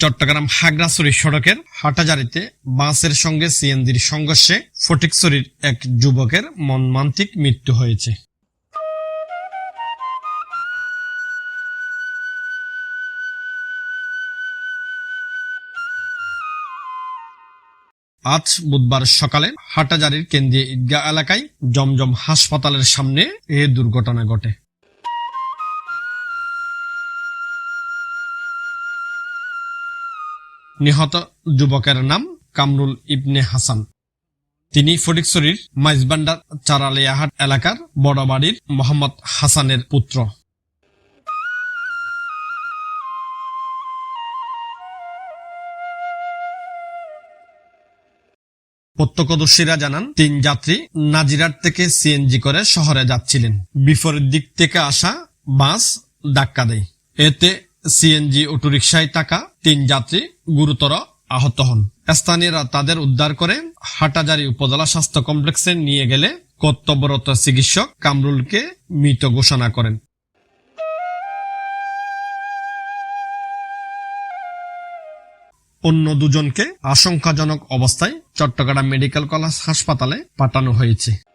চট্টগ্রাম হাগড়াছড়ি সড়কের হাটাজারিতে বাসের সঙ্গে সিএনজির সংঘর্ষে ফটিকছড়ির এক যুবকের মনমান্তিক মৃত্যু হয়েছে। আজ বুধবার সকালে হাটাজারির কেন্দ্রীয় ঈদগাহ এলাকায় জমজম হাসপাতালের সামনে এ দুর্ঘটনা ঘটে। নিহত যুবকের নাম কামরুল ইবনে হাসান। তিনি ফটিকছড়ির মাইজবান্ডার চারালিয়াহাট এলাকার বড় বাড়ির মোহাম্মদ হাসানের পুত্র। প্রত্যক্ষদর্শীরা জানান, তিন যাত্রী নাজিরাট থেকে সিএনজি করে শহরে যাচ্ছিলেন। বিপরীত দিক থেকে আসা বাস ধাক্কা দেয়। এতে সিএনজি, অটোরিকশায় থাকা তিন যাত্রী গুরুতর আহত হন। স্থানীয়রা তাদের উদ্ধার করে হাটাজারি উপজেলা স্বাস্থ্য কমপ্লেক্সে নিয়ে গেলে কর্তব্যরত চিকিৎসক কামরুলকে মৃত ঘোষণা করেন। অন্য দুজনকে আশঙ্কাজনক অবস্থায় চট্টগ্রাম মেডিকেল কলেজ হাসপাতালে পাঠানো হয়েছে।